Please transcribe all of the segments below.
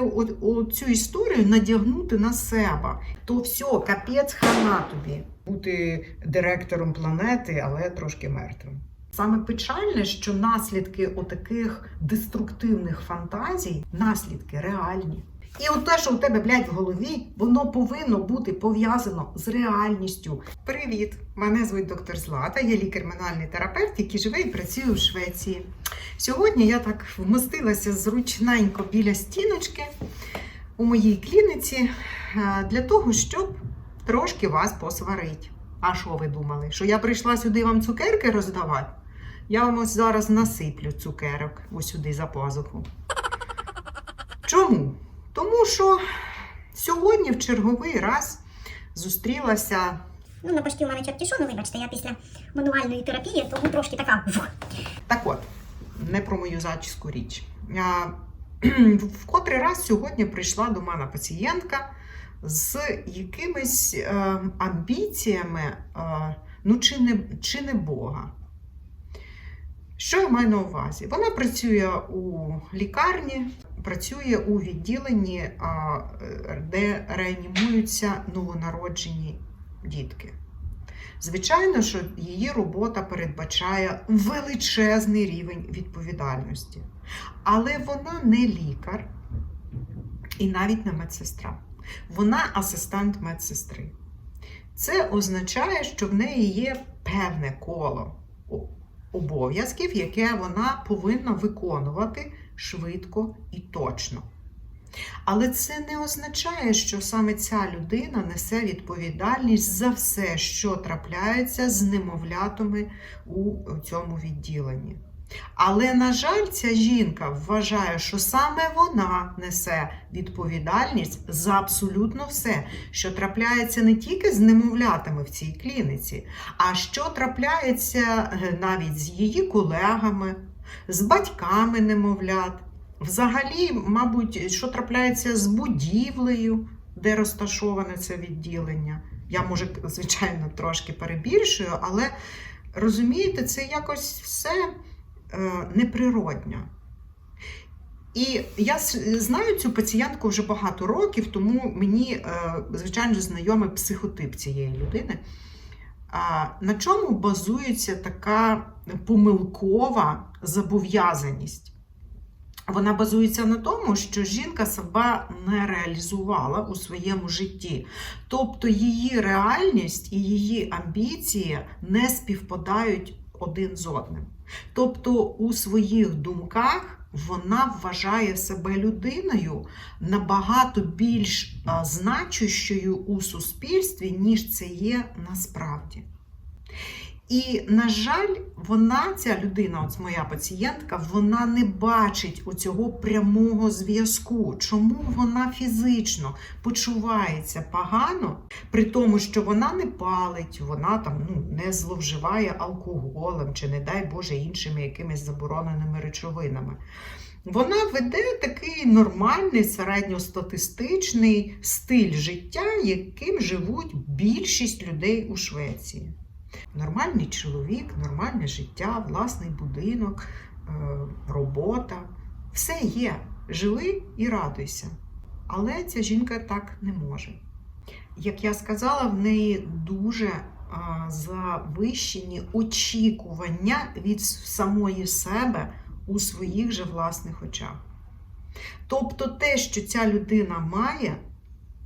о- цю історію надягнути на себе. То все, капець хана тобі. Бути директором планети, але трошки мертвим. Саме печальне, що наслідки отаких деструктивних фантазій, наслідки реальні. І от те, що у тебе, блядь, в голові, воно повинно бути пов'язано з реальністю. Привіт! Мене звуть доктор Злата, я лікар-менальний терапевт, який живе і працює у Швеції. Сьогодні я так вмостилася зручненько біля стіночки у моїй клініці е, для того, щоб трошки вас посварити. А що ви думали? Що я прийшла сюди вам цукерки роздавати? Я вам ось зараз насиплю цукерок ось сюди за пазуху. Чому? Тому що сьогодні в черговий раз зустрілася Ну, на башті у мене чертішу, ну вибачте, я після мануальної терапії, тому трошки така. Так от, не про мою зачіску річ. А, В котрий раз сьогодні прийшла до мене пацієнтка з якимись е, амбіціями, е, ну, чи не, чи не Бога. Що я маю на увазі? Вона працює у лікарні, працює у відділенні, е, де реанімуються новонароджені дітки. Звичайно, що її робота передбачає величезний рівень відповідальності. Але вона не лікар і навіть не медсестра. Вона асистент медсестри. Це означає, що в неї є певне коло обов'язків, яке вона повинна виконувати швидко і точно. Але це не означає, що саме ця людина несе відповідальність за все, що трапляється з немовлятами у цьому відділенні. Але, на жаль, ця жінка вважає, що саме вона несе відповідальність за абсолютно все, що трапляється не тільки з немовлятами в цій клініці, а що трапляється е, навіть з її колегами, з батьками немовлят. Взагалі, мабуть, що трапляється з будівлею, де розташоване це відділення. Я, може, звичайно, трошки перебільшую, але розумієте, це якось все е, неприродньо. І я знаю цю пацієнтку вже багато років, тому мені, е, звичайно, знайомий психотип цієї людини. На чому базується така помилкова зобов'язаність? Вона базується на тому, що жінка себе не реалізувала у своєму житті. Тобто її реальність і її амбіції не співпадають один з одним. Тобто у своїх думках вона вважає себе людиною набагато більш значущою у суспільстві, ніж це є насправді. І, на жаль, вона, ця людина, от моя пацієнтка, вона не бачить оцього прямого зв'язку. Чому вона фізично почувається погано, при тому, що вона не палить, вона там ну, не зловживає алкоголем чи, не дай Боже, іншими якимись забороненими речовинами. Вона веде такий нормальний середньостатистичний стиль життя, яким живуть більшість людей у Швеції. Нормальний чоловік, нормальне життя, власний будинок, е, робота. Все є. Живи і радуйся. Але ця жінка так не може. Як я сказала, в неї дуже завищені очікування від самої себе у своїх же власних очах. Тобто те, що ця людина має,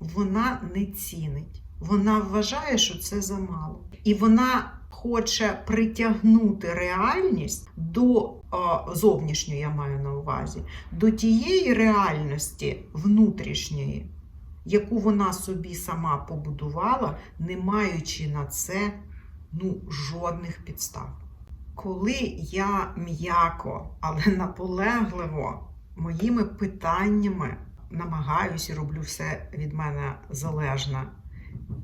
вона не цінить. Вона вважає, що це замало. І вона хоче притягнути реальність до зовнішньої, я маю на увазі, до тієї реальності внутрішньої, яку вона собі сама побудувала, не маючи на це ну, жодних підстав. Коли я м'яко, але наполегливо моїми питаннями намагаюся роблю все від мене залежне,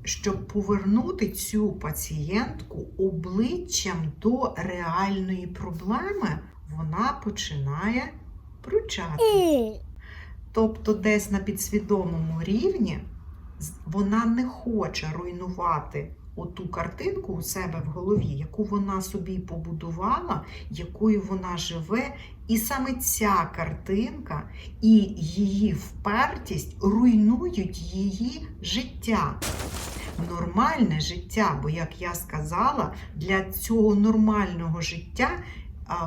щоб повернути цю пацієнтку обличчям до реальної проблеми, вона починає пручати. Тобто, десь на підсвідомому рівні вона не хоче руйнувати оту картинку у себе в голові, яку вона собі побудувала, якою вона живе. І саме ця картинка і її впертість руйнують її життя. Нормальне життя, бо, як я сказала, для цього нормального життя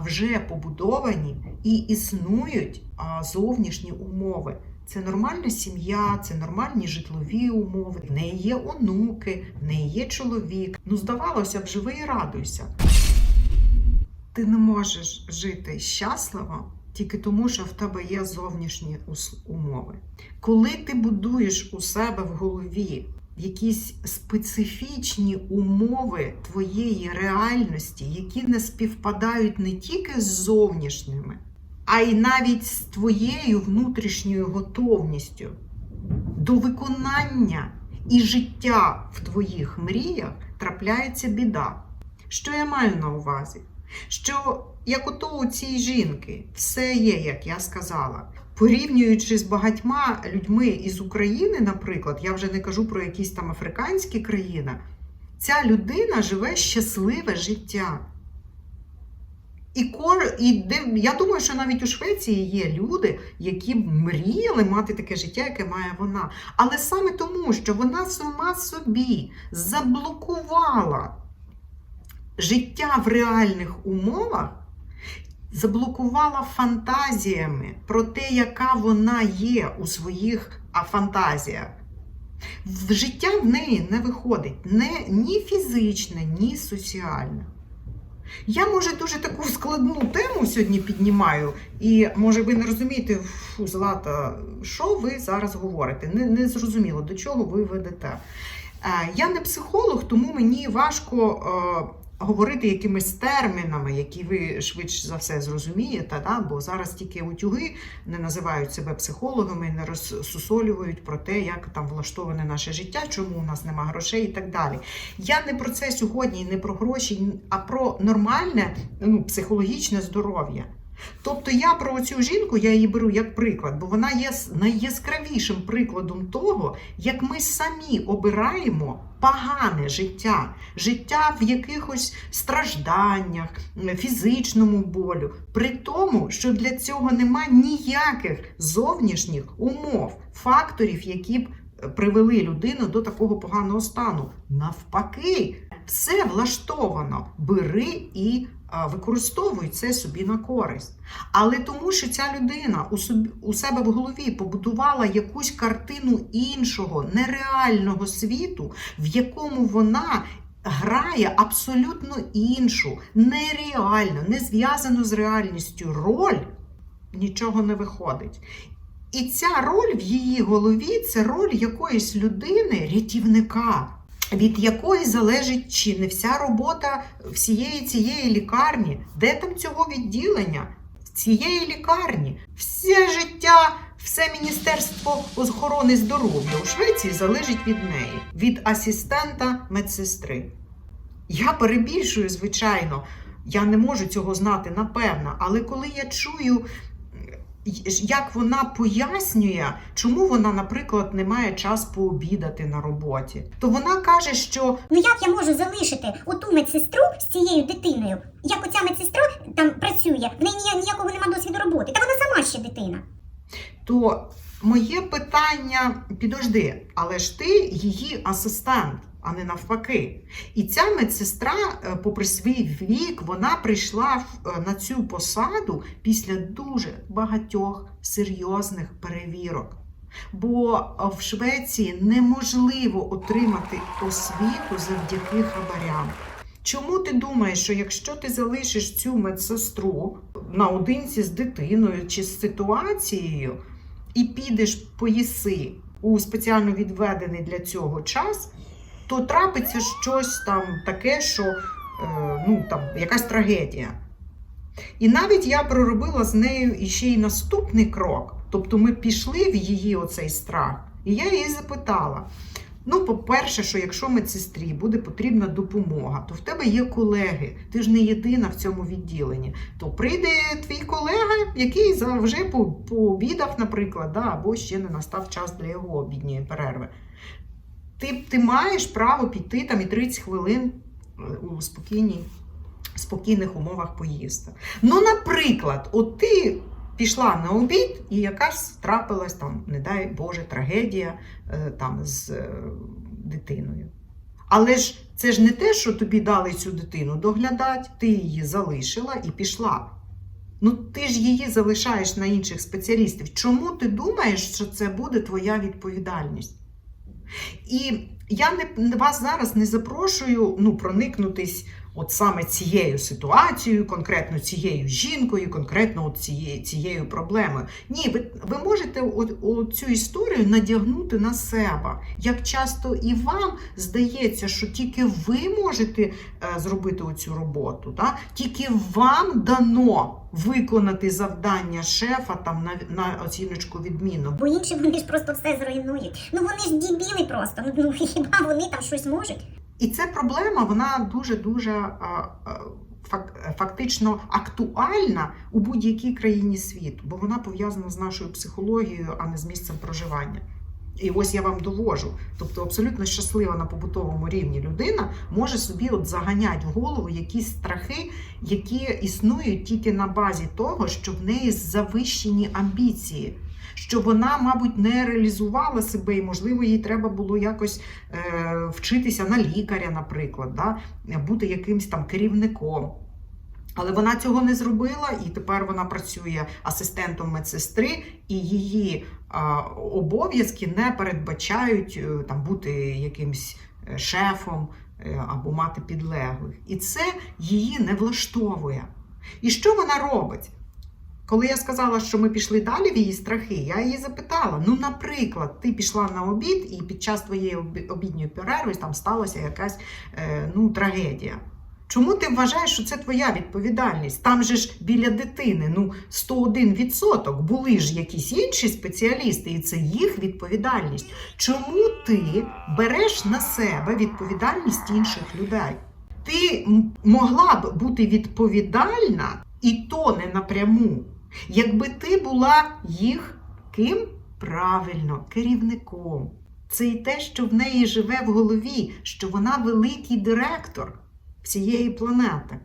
вже побудовані і існують зовнішні умови. Це нормальна сім'я, це нормальні житлові умови. В неї є онуки, в неї є чоловік. Ну, здавалося б, живи і радуйся. Ти не можеш жити щасливо тільки тому, що в тебе є зовнішні умови. Коли ти будуєш у себе в голові якісь специфічні умови твоєї реальності, які не співпадають не тільки з зовнішніми, а й навіть з твоєю внутрішньою готовністю до виконання і життя в твоїх мріях трапляється біда. Що я маю на увазі? Що як ото у цій жінки все є, як я сказала. Порівнюючи з багатьма людьми із України, наприклад, я вже не кажу про якісь там африканські країни, ця людина живе щасливе життя. І, кор... і де... я думаю, що навіть у Швеції є люди, які б мріяли мати таке життя, яке має вона. Але саме тому, що вона сама собі заблокувала життя в реальних умовах, заблокувала фантазіями про те, яка вона є у своїх фантазіях. В життя в неї не виходить не, ні фізичне, ні соціальне. Я, може, дуже таку складну тему сьогодні піднімаю, і може ви не розумієте, фу, Злата, що ви зараз говорите? Не, не зрозуміло, до чого ви ведете. Е, Я не психолог, тому мені важко е, говорити якимись термінами, які ви швидше за все зрозумієте, да? бо зараз тільки утюги не називають себе психологами, не розсусолюють про те, як там влаштоване наше життя, чому у нас нема грошей і так далі. Я не про це сьогодні, не про гроші, а про нормальне ну, психологічне здоров'я. Тобто я про цю жінку я її беру як приклад, бо вона є найяскравішим прикладом того, як ми самі обираємо погане життя, життя в якихось стражданнях, фізичному болю, при тому, що для цього нема ніяких зовнішніх умов, факторів, які б е, привели людину до такого поганого стану. Навпаки, все влаштовано. Бери і а, використовуй це собі на користь. Але тому, що ця людина у, собі, у себе в голові побудувала якусь картину іншого, нереального світу, в якому вона грає абсолютно іншу, нереальну, не зв'язану з реальністю роль, нічого не виходить. І ця роль в її голові це роль якоїсь людини, рятівника, від якої залежить чи не вся робота всієї цієї лікарні, де там цього відділення, цієї лікарні, все життя, все Міністерство охорони здоров'я у Швеції залежить від неї, від асистента медсестри. Я перебільшую, звичайно, я не можу цього знати напевно, але коли я чую, як вона пояснює, чому вона, наприклад, не має час пообідати на роботі, то вона каже, що Ну як я можу залишити оту медсестру з цією дитиною? Як оця медсестра там працює, в неї ніякого нема досвіду роботи, та вона сама ще дитина. то моє питання підожди, але ж ти її асистент, а не навпаки. І ця медсестра, е, попри свій вік, вона прийшла е, на цю посаду після дуже багатьох серйозних перевірок. Бо е, в Швеції неможливо отримати освіту завдяки хабарям. Чому ти думаєш, що якщо ти залишиш цю медсестру наодинці з дитиною чи з ситуацією, і підеш поїси у спеціально відведений для цього час, то трапиться щось там таке, що е, ну, там, якась трагедія. І навіть я проробила з нею іще й наступний крок. Тобто ми пішли в її оцей страх, і я її запитала: Ну, по-перше, що якщо медсестрі буде потрібна допомога, то в тебе є колеги, ти ж не єдина в цьому відділенні. То прийде твій колега, який вже пообідав, наприклад, да, або ще не настав час для його обідньої перерви. Ти, ти маєш право піти там і 30 хвилин е, у спокійній, спокійних умовах поїсти. Ну, наприклад, от ти пішла на обід, і якась трапилась там, не дай Боже, трагедія е, там з е, дитиною. Але ж це ж не те, що тобі дали цю дитину доглядати, ти її залишила і пішла. Ну, ти ж її залишаєш на інших спеціалістів. Чому ти думаєш, що це буде твоя відповідальність? І я не, вас зараз не запрошую ну, проникнутись от саме цією ситуацією, конкретно цією жінкою, конкретно от цією, цією проблемою. Ні, ви, ви можете цю історію надягнути на себе. Як часто і вам здається, що тільки ви можете е, зробити оцю роботу, да? тільки вам дано виконати завдання шефа там на, на оціночку відмінно. Бо інші вони ж просто все зруйнують. Ну вони ж дібіли просто. Ну хіба вони там щось можуть? І ця проблема вона дуже дуже фактично актуальна у будь-якій країні світу, бо вона пов'язана з нашою психологією, а не з місцем проживання. І ось я вам довожу. Тобто абсолютно щаслива на побутовому рівні людина може собі от заганяти в голову якісь страхи, які існують тільки на базі того, що в неї завищені амбіції. Що вона, мабуть, не реалізувала себе, і, можливо, їй треба було якось е, вчитися на лікаря, наприклад, да? бути якимсь там керівником. Але вона цього не зробила, і тепер вона працює асистентом медсестри, і її обов'язки не передбачають е, там бути якимсь е, шефом е, або мати підлеглих. І це її не влаштовує. І що вона робить? Коли я сказала, що ми пішли далі в її страхи, я її запитала: ну, наприклад, ти пішла на обід, і під час твоєї обідньої перерви там сталася якась е, ну, трагедія. Чому ти вважаєш, що це твоя відповідальність? Там же ж біля дитини ну 101% були ж якісь інші спеціалісти, і це їх відповідальність. Чому ти береш на себе відповідальність інших людей? Ти могла б бути відповідальна і то не напряму, якби ти була їх ким? Правильно, керівником. Це і те, що в неї живе в голові, що вона великий директор всієї планети.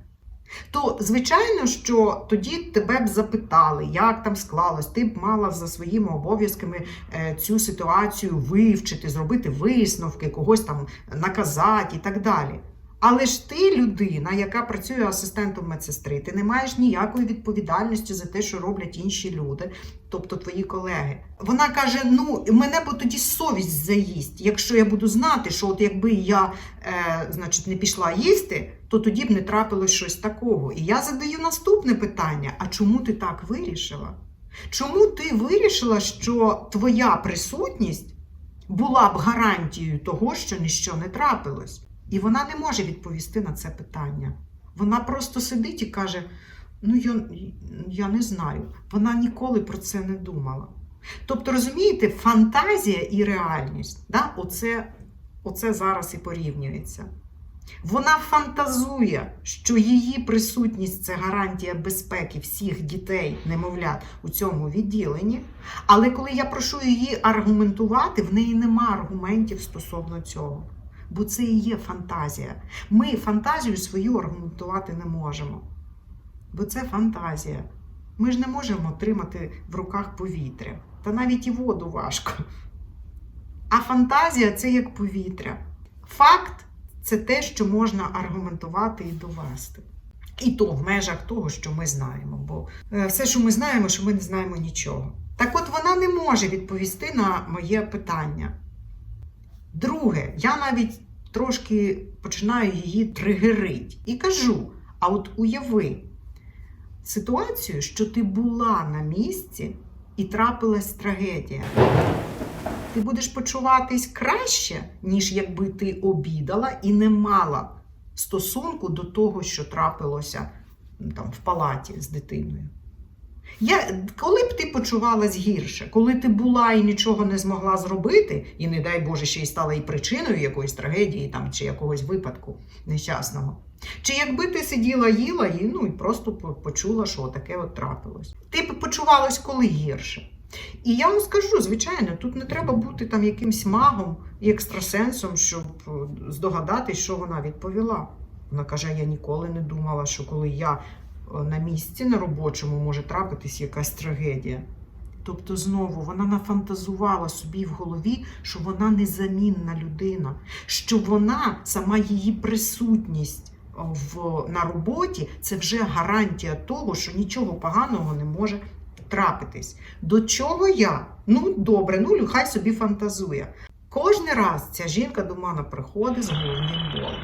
То, звичайно, що тоді тебе б запитали, як там склалось, ти б мала за своїми обов'язками е, цю ситуацію вивчити, зробити висновки, когось там наказати і так далі. Але ж ти людина, яка працює асистентом медсестри, ти не маєш ніякої відповідальності за те, що роблять інші люди, тобто твої колеги. Вона каже: ну мене бо тоді совість заїсть, якщо я буду знати, що от якби я е, значить, не пішла їсти, то тоді б не трапилось щось такого. І я задаю наступне питання: а чому ти так вирішила? Чому ти вирішила, що твоя присутність була б гарантією того, що ніщо не трапилось? І вона не може відповісти на це питання. Вона просто сидить і каже: Ну, я, я не знаю. Вона ніколи про це не думала. Тобто, розумієте, фантазія і реальність, да? оце, оце зараз і порівнюється. Вона фантазує, що її присутність це гарантія безпеки всіх дітей, немовлят у цьому відділенні. Але коли я прошу її аргументувати, в неї нема аргументів стосовно цього. Бо це і є фантазія. Ми фантазію свою аргументувати не можемо. Бо це фантазія. Ми ж не можемо тримати в руках повітря. Та навіть і воду важко. А фантазія це як повітря. Факт це те, що можна аргументувати і довести. І то в межах того, що ми знаємо. Бо е, все, що ми знаємо, що ми не знаємо нічого. Так от вона не може відповісти на моє питання. Друге, я навіть трошки починаю її тригерить і кажу: а от уяви ситуацію, що ти була на місці і трапилась трагедія. Ти будеш почуватись краще, ніж якби ти обідала і не мала стосунку до того, що трапилося ну, там, в палаті з дитиною. Я, коли б ти почувалась гірше, коли ти була і нічого не змогла зробити, і не дай Боже, ще й стала і причиною якоїсь трагедії там, чи якогось випадку нещасного. Чи якби ти сиділа, їла і ну, і просто почула, що таке от трапилось. Ти б почувалась коли гірше. І я вам скажу, звичайно, тут не треба бути там якимсь магом і екстрасенсом, щоб е, здогадатись, що вона відповіла. Вона каже: я ніколи не думала, що коли я на місці на робочому може трапитись якась трагедія. Тобто, знову вона нафантазувала собі в голові, що вона незамінна людина, що вона, сама її присутність в, на роботі, це вже гарантія того, що нічого поганого не може трапитись. До чого я? Ну, добре, ну хай собі фантазує. Кожен раз ця жінка до мене приходить з головним болем.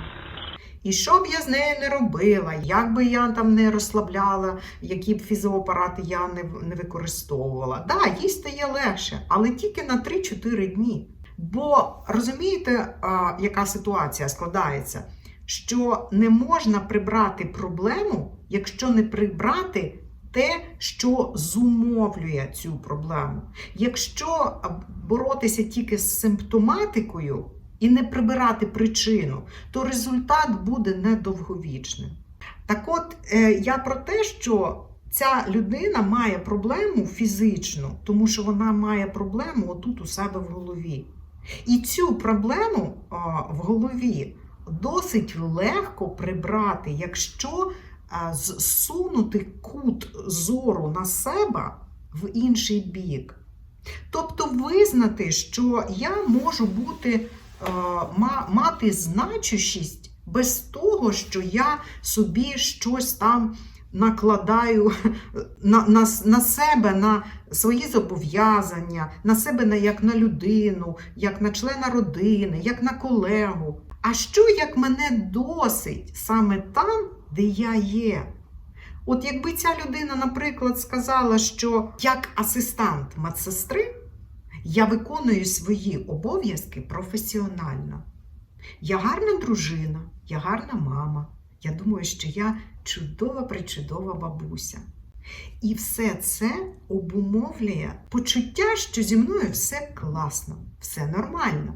І що б я з нею не робила, як би я там не розслабляла, які б фізіоапарати я не, не використовувала. Да, їй стає легше, але тільки на 3-4 дні. Бо розумієте, а, яка ситуація складається? Що не можна прибрати проблему, якщо не прибрати те, що зумовлює цю проблему. Якщо боротися тільки з симптоматикою і не прибирати причину, то результат буде недовговічним. Так от, е, я про те, що ця людина має проблему фізичну, тому що вона має проблему отут у себе в голові. І цю проблему в голові досить легко прибрати, якщо зсунути кут зору на себе в інший бік. Тобто визнати, що я можу бути, мати значущість без того, що я собі щось там накладаю на, на, на себе, на свої зобов'язання, на себе як на людину, як на члена родини, як на колегу. А що як мене досить саме там, де я є? От якби ця людина, наприклад, сказала, що як асистант медсестри я виконую свої обов'язки професіонально. Я гарна дружина, я гарна мама. Я думаю, що я чудова причудова бабуся. І все це обумовлює почуття, що зі мною все класно, все нормально.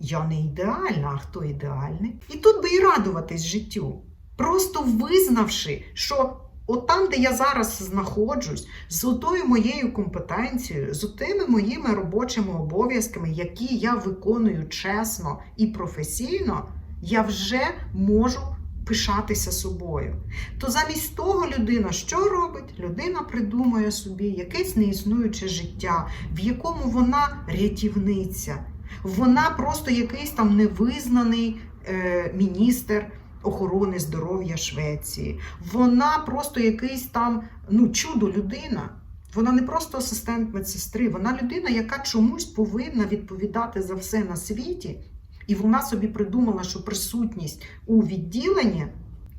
Я не ідеальна, а хто ідеальний? І тут би і радуватись життю, просто визнавши, що от де я зараз знаходжусь, з отою моєю компетенцією, з тими моїми робочими обов'язками, які я виконую чесно і професійно, я вже можу пишатися собою. То замість того людина що робить? Людина придумує собі якесь неіснуюче життя, в якому вона рятівниця. Вона просто якийсь там невизнаний е, міністр охорони здоров'я Швеції. Вона просто якийсь там ну, чудо людина. Вона не просто асистент медсестри, вона людина, яка чомусь повинна відповідати за все на світі. І вона собі придумала, що присутність у відділенні,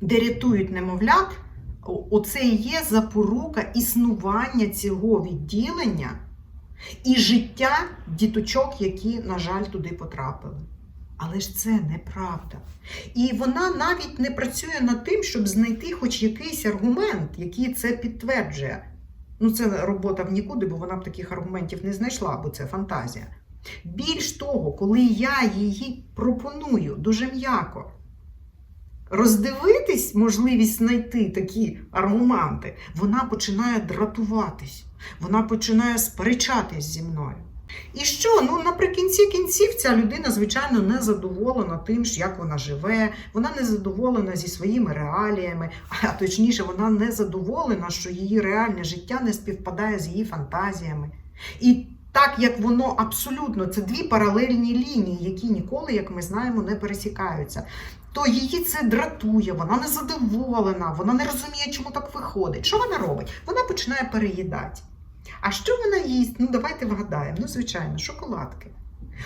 де рятують немовлят, оце і є запорука існування цього відділення і життя діточок, які, на жаль, туди потрапили. Але ж це неправда. І вона навіть не працює над тим, щоб знайти хоч якийсь аргумент, який це підтверджує. Ну, це робота в нікуди, бо вона б таких аргументів не знайшла, бо це фантазія. Більш того, коли я її пропоную дуже м'яко роздивитись, можливість знайти такі аргументи, вона починає дратуватись, вона починає сперечатись зі мною. І що? Ну наприкінці кінців ця людина, звичайно, не задоволена тим, як вона живе, вона не задоволена зі своїми реаліями, а точніше, вона не задоволена, що її реальне життя не співпадає з її фантазіями. І так як воно абсолютно це дві паралельні лінії, які ніколи, як ми знаємо, не пересікаються. То її це дратує, вона не задоволена, вона не розуміє, чому так виходить. Що вона робить? Вона починає переїдати. А що вона їсть? Ну, давайте вгадаємо. Ну, звичайно, шоколадки.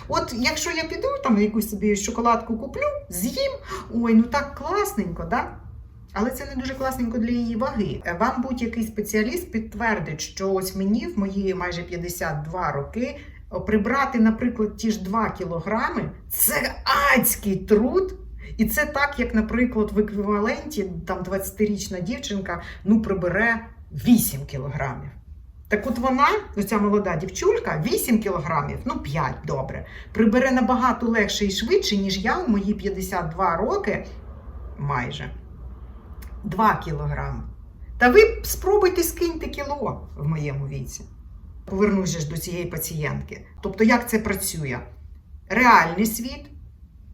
От якщо я піду там якусь собі шоколадку куплю, з'їм, ой, ну так класненько, да? Але це не дуже класненько для її ваги. Вам будь-який спеціаліст підтвердить, що ось мені в мої майже 52 роки прибрати, наприклад, ті ж 2 кілограми це адський труд. І це так, як, наприклад, в еквіваленті там 20-річна дівчинка ну, прибере 8 кілограмів. Так от вона, оця молода дівчулька, 8 кілограмів, ну 5, добре, прибере набагато легше і швидше, ніж я в мої 52 роки майже 2 кілограми. Та ви спробуйте скиньте кіло в моєму віці. Повернуся ж до цієї пацієнтки. Тобто, як це працює? Реальний світ,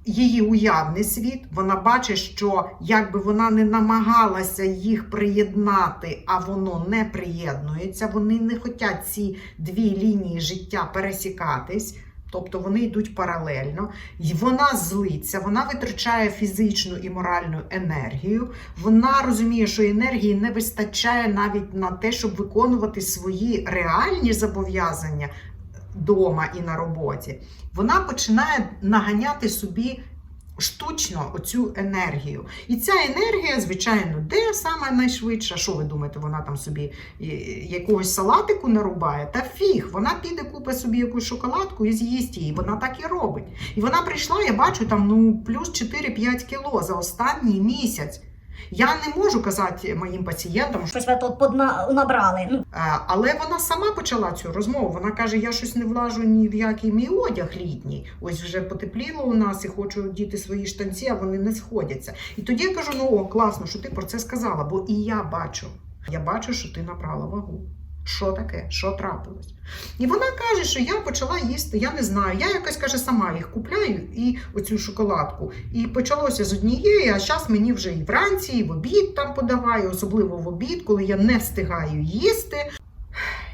її уявний світ, вона бачить, що якби вона не намагалася їх приєднати, а воно не приєднується, вони не хочуть ці дві лінії життя пересікатись. Тобто вони йдуть паралельно, і вона злиться, вона витрачає фізичну і моральну енергію. Вона розуміє, що енергії не вистачає навіть на те, щоб виконувати свої реальні зобов'язання вдома і на роботі. Вона починає наганяти собі штучно оцю енергію. І ця енергія, звичайно, де саме найшвидше? Що ви думаєте, вона там собі е, якогось салатику нарубає? Та фіг, вона піде купить собі якусь шоколадку і з'їсть її. Вона так і робить. І вона прийшла, я бачу, там ну плюс 4-5 кіло за останній місяць. Я не можу казати моїм пацієнтам, Щось ви тут подна- набрали. Ну, Е, Але вона сама почала цю розмову. Вона каже: я щось не влажу ні в який мій одяг літній. Ось вже потепліло у нас і хочу діти свої штанці, а вони не сходяться. І тоді я кажу: ну о, класно, що ти про це сказала, бо і я бачу. Я бачу, що ти набрала вагу. Що таке? Що трапилось? І вона каже, що я почала їсти, я не знаю. Я якось каже, сама їх купляю і оцю шоколадку. І почалося з однієї, а зараз мені вже і вранці, і в обід там подаваю, особливо в обід, коли я не встигаю їсти.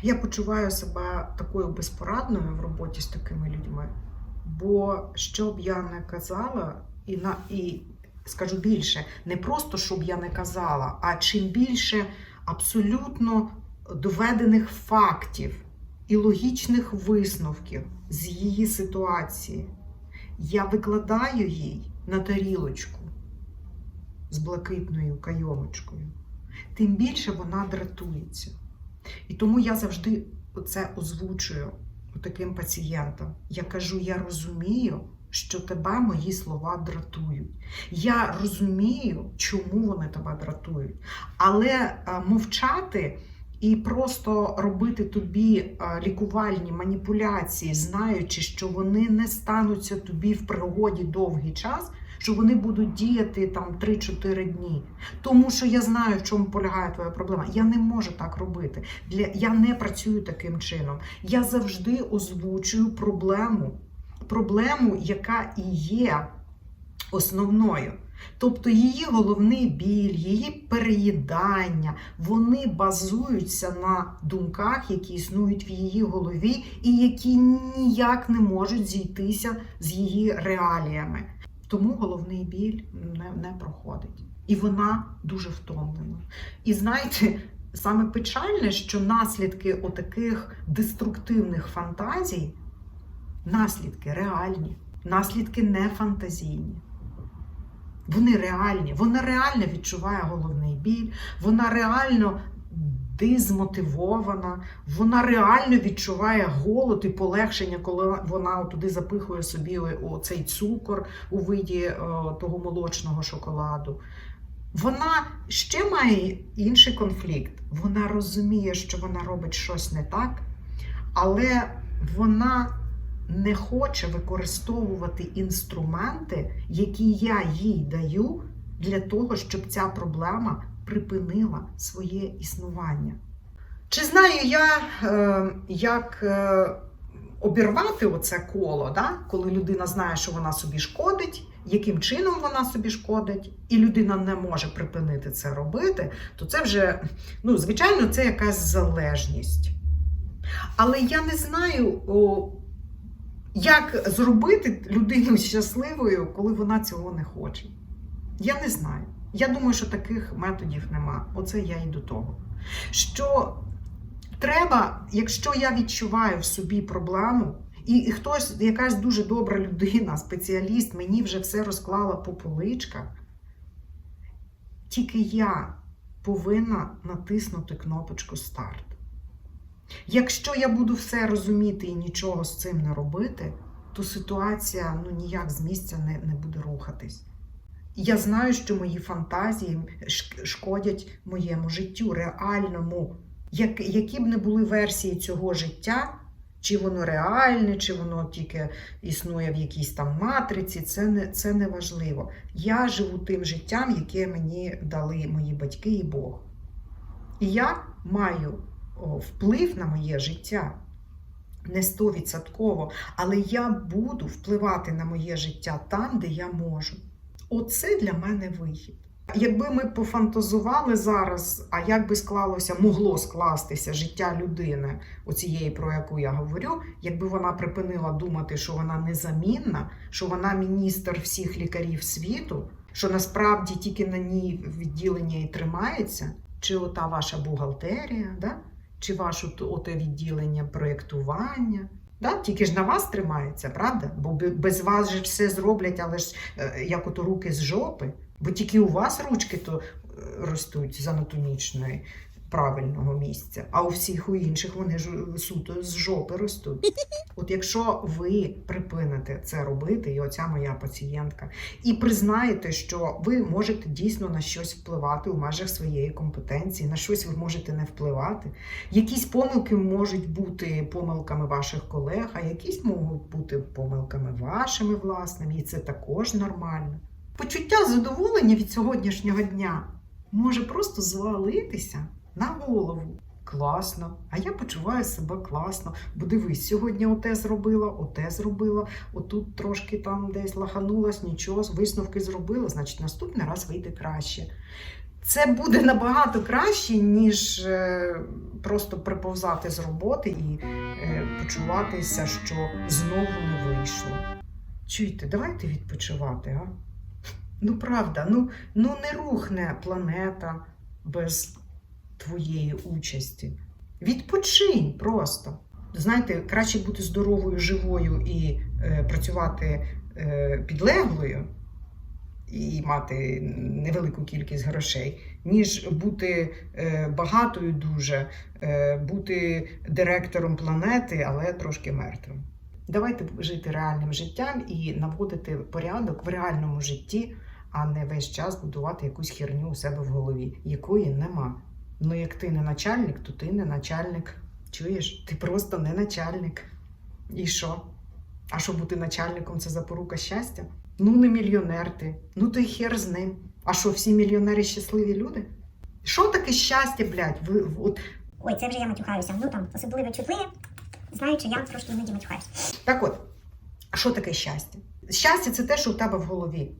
Я почуваю себе такою безпорадною в роботі з такими людьми. Бо що б я не казала, і на і скажу більше, не просто щоб я не казала, а чим більше абсолютно доведених фактів і логічних висновків з її ситуації, я викладаю їй на тарілочку з блакитною кайомочкою, тим більше вона дратується. І тому я завжди це озвучую таким пацієнтам. Я кажу: я розумію, що тебе мої слова дратують. Я розумію, чому вони тебе дратують. Але е, мовчати і просто робити тобі лікувальні маніпуляції, знаючи, що вони не стануться тобі в пригоді довгий час. Що вони будуть діяти там 3-4 дні, тому що я знаю, в чому полягає твоя проблема. Я не можу так робити. Для я не працюю таким чином. Я завжди озвучую проблему, проблему, яка і є основною. Тобто її головний біль, її переїдання, вони базуються на думках, які існують в її голові, і які ніяк не можуть зійтися з її реаліями. Тому головний біль не, не проходить. І вона дуже втомлена. І знаєте, саме печальне, що наслідки отаких деструктивних фантазій, наслідки реальні, наслідки не фантазійні. Вони реальні, вона реально відчуває головний біль, вона реально дезмотивована, вона реально відчуває голод і полегшення, коли вона туди запихує собі цей цукор у виді того молочного шоколаду. Вона ще має інший конфлікт. Вона розуміє, що вона робить щось не так, але вона не хоче використовувати інструменти, які я їй даю, для того, щоб ця проблема припинила своє існування. Чи знаю я, е, як е, обірвати оце коло, да? коли людина знає, що вона собі шкодить, яким чином вона собі шкодить, і людина не може припинити це робити, то це вже, ну, звичайно, це якась залежність. Але я не знаю, як зробити людину щасливою, коли вона цього не хоче. Я не знаю. Я думаю, що таких методів нема. Оце я і до того. Що треба, якщо я відчуваю в собі проблему, і хтось, якась дуже добра людина, спеціаліст, мені вже все розклала по поличках, тільки я повинна натиснути кнопочку старт. Якщо я буду все розуміти і нічого з цим не робити, то ситуація ну, ніяк з місця не, не буде рухатись. Я знаю, що мої фантазії шкодять моєму життю, реальному. Як, які б не були версії цього життя, чи воно реальне, чи воно тільки існує в якійсь там матриці, це не, це не важливо. Я живу тим життям, яке мені дали мої батьки і Бог. І я маю вплив на моє життя. не стовідсотково, але я буду впливати на моє життя там, де я можу. Оце для мене вихід. Якби ми пофантазували зараз, а як би склалося, могло скластися життя людини, оцієї, про яку я говорю, якби вона припинила думати, що вона незамінна, що вона міністр всіх лікарів світу, що насправді тільки на ній відділення і тримається, чи ота ваша бухгалтерія, да? Чи ваше оте відділення проєктування. Да? Тільки ж на вас тримається, правда? Бо без вас же все зроблять, але ж е, як ото руки з жопи. Бо тільки у вас ручки то е, ростуть з анатомічної правильного місця, а у всіх у інших вони ж е, суто з жопи ростуть. От якщо ви припините це робити, і оця моя пацієнтка, і признаєте, що ви можете дійсно на щось впливати у межах своєї компетенції, на щось ви можете не впливати. Якісь помилки можуть бути помилками ваших колег, а якісь можуть бути помилками вашими власними, і це також нормально. Почуття задоволення від сьогоднішнього дня може просто звалитися на голову. Класно, а я почуваю себе класно. Бо дивись, сьогодні оте зробила, оте зробила, отут трошки там десь лаханулась, нічого, висновки зробила, значить наступний раз вийде краще. Це буде набагато краще, ніж е, просто приповзати з роботи і е, почуватися, що знову не вийшло. Чуєте, давайте відпочивати, а? Ну правда, ну, ну не рухне планета без твоєї участі. Відпочинь просто. Знаєте, краще бути здоровою, живою і е, працювати е, підлеглою і мати невелику кількість грошей, ніж бути е, багатою дуже, е, бути директором планети, але трошки мертвим. Давайте жити реальним життям і наводити порядок в реальному житті, а не весь час будувати якусь херню у себе в голові, якої нема. Ну, як ти не начальник, то ти не начальник. Чуєш? Ти просто не начальник. І що? А що бути начальником це запорука щастя? Ну, не мільйонер ти. Ну то й хер з ним. А що, всі мільйонери щасливі люди? Що таке щастя, блядь? Ви, от, Ой, це вже я матюхаюся. Ну там особливо чутливі, знаючи, я трошки іноді матюхаюся. Так от, що таке щастя? Щастя це те, що у тебе в голові.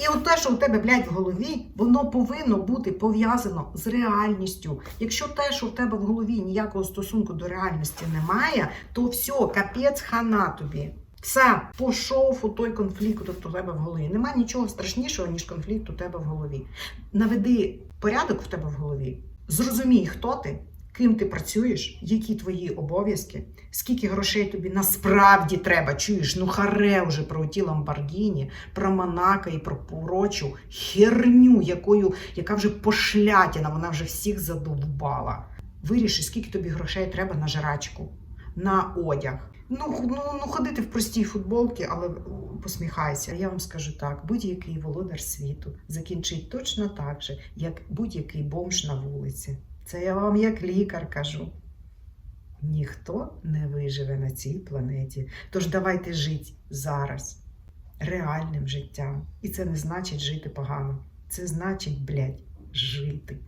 І от те, що у тебе, блядь, в голові, воно повинно бути пов'язано з реальністю. Якщо те, що в тебе в голові ніякого стосунку до реальності немає, то все, капець хана тобі. Все, пішов у той конфлікт у тебе в голові. Нема нічого страшнішого, ніж конфлікт у тебе в голові. Наведи порядок в тебе в голові. Зрозумій, хто ти, ким ти працюєш, які твої обов'язки, скільки грошей тобі насправді треба. Чуєш, ну харе вже про ті Ламборгіні, про Монако і про прочу херню, якою, яка вже пошлятіна, вона вже всіх задовбала. Виріши, скільки тобі грошей треба на жрачку, на одяг. Ну, ну, ну ходити в простій футболці, але о, посміхайся. Я вам скажу так: будь-який володар світу закінчить точно так же, як будь-який бомж на вулиці. Це я вам як лікар кажу. Ніхто не виживе на цій планеті. Тож давайте жити зараз реальним життям. І це не значить жити погано. Це значить, блядь, жити.